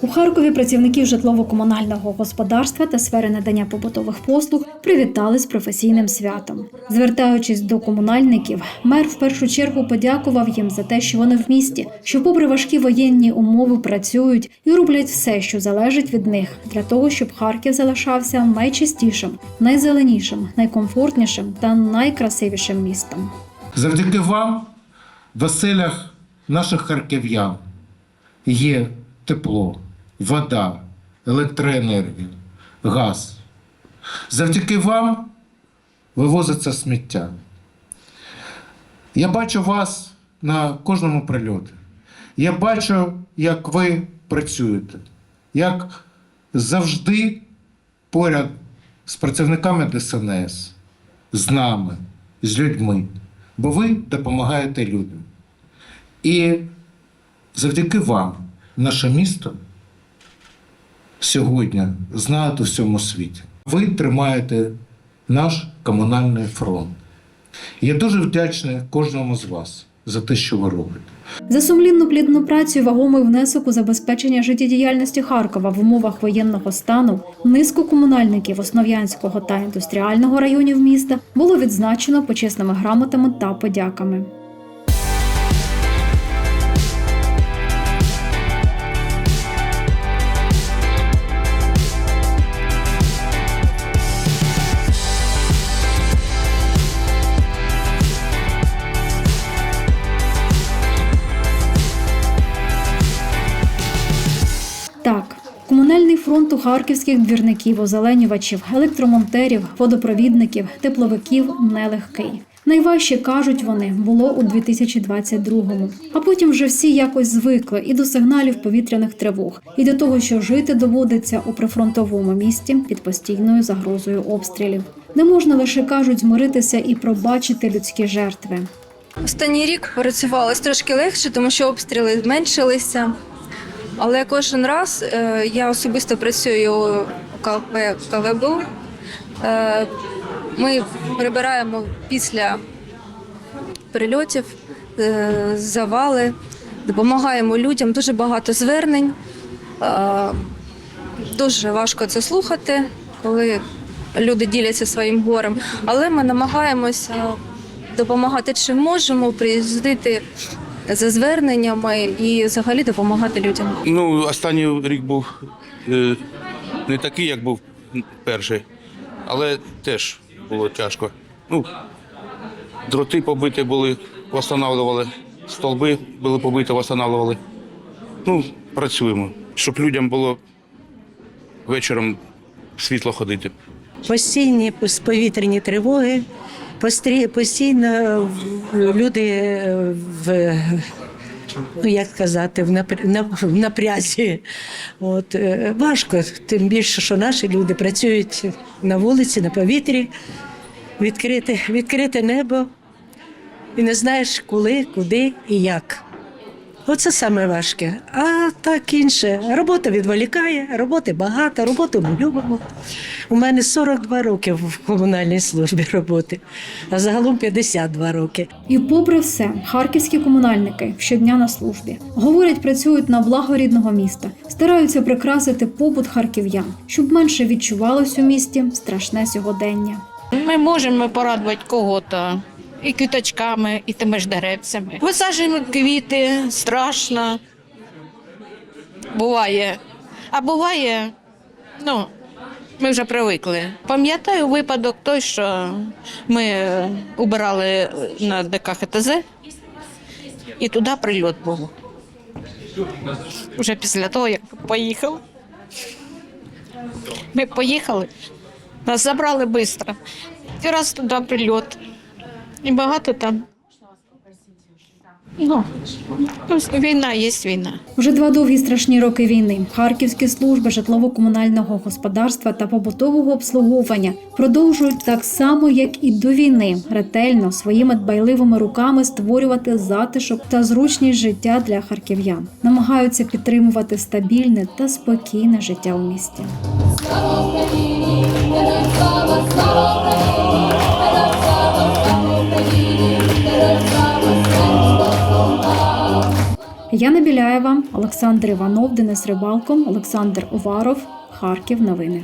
У Харкові працівників житлово-комунального господарства та сфери надання побутових послуг привітали з професійним святом. Звертаючись до комунальників, мер в першу чергу подякував їм за те, що вони в місті, що, попри важкі воєнні умови, працюють і роблять все, що залежить від них, для того, щоб Харків залишався найчистішим, найзеленішим, найкомфортнішим та найкрасивішим містом. Завдяки вам в оселях наших харків'ян є тепло, вода, електроенергія, газ. Завдяки вам вивозиться сміття. Я бачу вас на кожному прильоті. Я бачу, як ви працюєте, як завжди поряд з працівниками ДСНС, з нами, з людьми, бо ви допомагаєте людям. І завдяки вам наше місто сьогодні знають у всьому світі. Ви тримаєте наш комунальний фронт. Я дуже вдячний кожному з вас за те, що ви робите. За сумлінну плідну працю вагомий внесок у забезпечення життєдіяльності Харкова в умовах воєнного стану низку комунальників Основ'янського та індустріального районів міста було відзначено почесними грамотами та подяками. Комунальний фронт у харківських двірників, озеленювачів, електромонтерів, водопровідників, тепловиків нелегкий. Найважче кажуть вони було у 2022-му. А потім вже всі якось звикли і до сигналів повітряних тривог, і до того, що жити доводиться у прифронтовому місті під постійною загрозою обстрілів. Не можна лише кажуть змиритися і пробачити людські жертви. Останній рік працювалося трошки легше, тому що обстріли зменшилися. Але кожен раз е, я особисто працюю у КВБУ. Е, Ми прибираємо після прильотів, е, завали, допомагаємо людям. Дуже багато звернень. Дуже важко це слухати, коли люди діляться своїм горем. Але ми намагаємося допомагати чим можемо, приїздити за зверненнями і взагалі допомагати людям. Ну, останній рік був е, не такий, як був перший, але теж було тяжко. Ну, дроти побиті були, встановлювали, столби були побиті, встановлювали. Ну, працюємо, щоб людям було вечором світло ходити. постійні повітряні тривоги, постійно люди е, в. Ну, як сказати, в, в напрязі. От, е, важко, тим більше, що наші люди працюють на вулиці, на повітрі, відкрите, відкрите небо, і не знаєш, коли, куди і як. Оце саме важке. А так інше. Робота відволікає, роботи багато, роботу ми любимо. У мене 42 роки в комунальній службі роботи, а загалом 52 роки. І попри все, харківські комунальники щодня на службі говорять, працюють на благо рідного міста, стараються прикрасити побут харків'ян, щоб менше відчувалось у місті страшне сьогодення. Ми можемо порадувати кого-то і квіточками, і тими ж деревцями. Висаджуємо квіти, страшно. Буває. А буває, ну, ми вже привикли. Пам'ятаю випадок той, що ми убирали на ДК ХТЗ, і туди прильот був. Вже після того, як поїхали. Ми поїхали, нас забрали швидко. І раз туди прильот. І багато там. Ну, війна є війна. Вже два довгі страшні роки війни харківські служби житлово-комунального господарства та побутового обслуговування продовжують так само, як і до війни, ретельно своїми дбайливими руками створювати затишок та зручність життя для харків'ян, намагаються підтримувати стабільне та спокійне життя у місті. Яна Біляєва, Олександр Іванов, Денис Рибалко, Олександр Уваров. Харків. Новини.